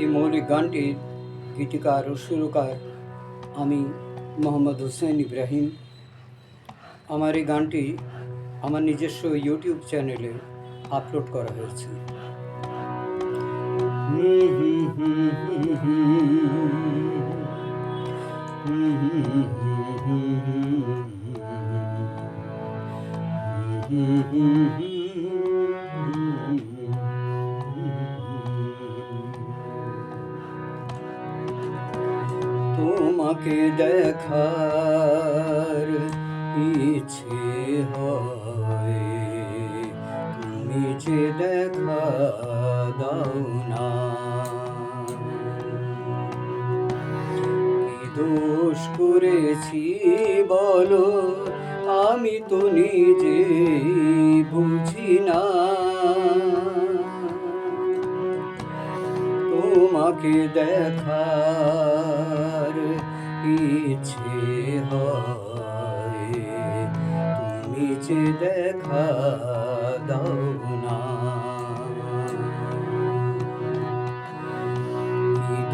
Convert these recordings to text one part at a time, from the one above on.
এই মৌলিক গানটির গীতিকার ও সুরকার আমি মোহাম্মদ হোসেন ইব্রাহিম। আমার এই গানটি আমার নিজস্ব ইউটিউব চ্যানেলে আপলোড করা হয়েছে। তোমাকে দেখার ইচ্ছে হয়। যে দেখা দাও না। দোষ করেছি বলো, আমি তো নিজে বুঝি না। তোমাকে দেখার ইচ্ছে হয়, তুমি যে দেখা দাও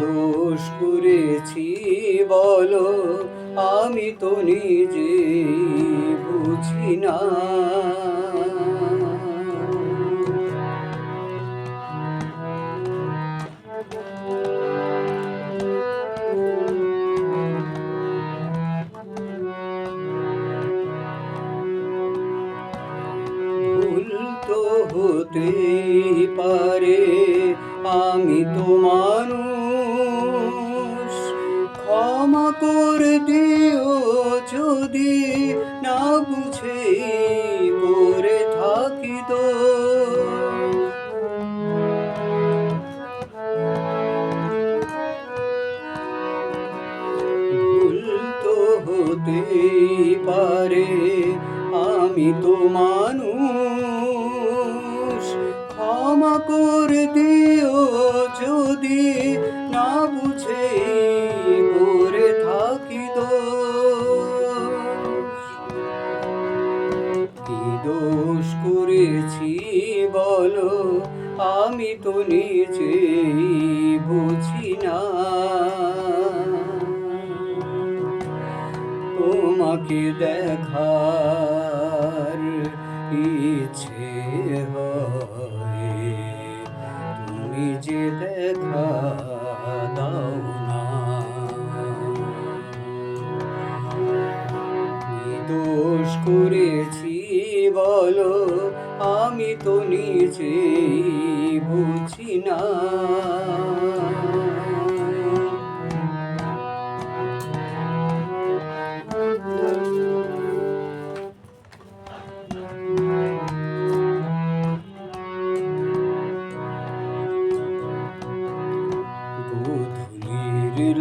দোষ করেছি বলো আমি তো নিজে বুঝি না। ভুল তো পারে আমি তো মানুষ যদি না বুঝে করে থাকি তো। পারে, আমি তো মানুষ। ক্ষমা করে দিও যদি না বুঝে আমি তো নিজে বুঝি না। তোমাকে দেখার ইচ্ছে হয়, তুমি যে দেখা দাও না। দোষ করেছি বলো আমি তো নিজে বুঝি না।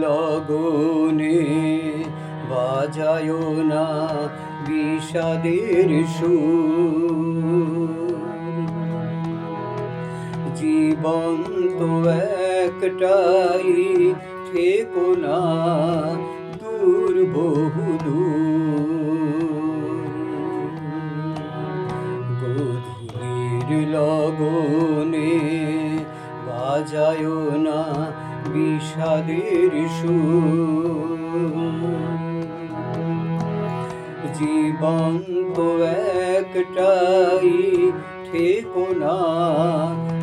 লগনে বাজায় না বিষাদের সুর। জীবন তো একটাই থেকো না দূর বহু গধূলির লগনে বাজায় না বিষাদের সুর। জীবন তো একটাই থেকো না দূর বহু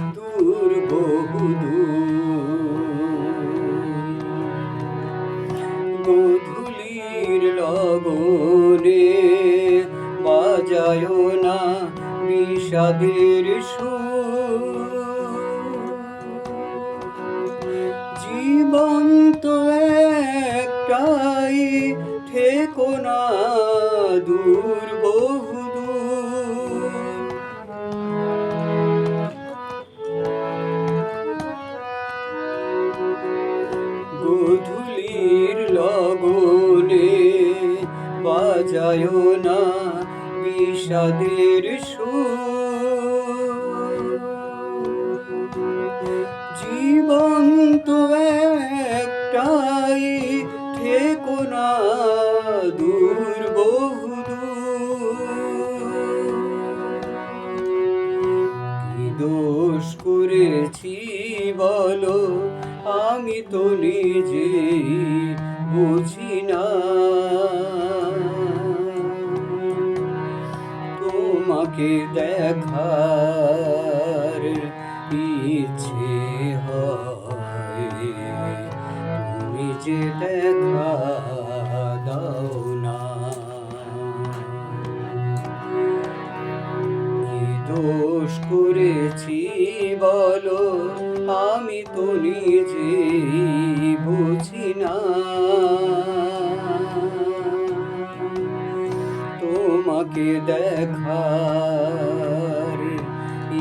গধূলির লগনে বাজায় না বিষাদের জীবন তো একটাই থেকো না দূর গায়ো না বিষাদের জীবন তো একটাই ঠেকো না দূর বহু দোষ করেছি বলো, আমি তো নিজে বুঝি না তোমাকে দেখার ইচ্ছে তুমি যে দেখা দাও না। কি দোষ করেছি বলো? আমি তো নিজেই বুঝি না। তোমাকে দেখার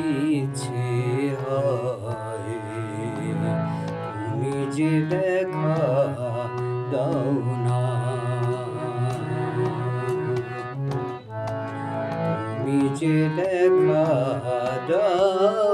ইচ্ছে তুমি যে দেখা দাও না। তুমি যে দেখা দাও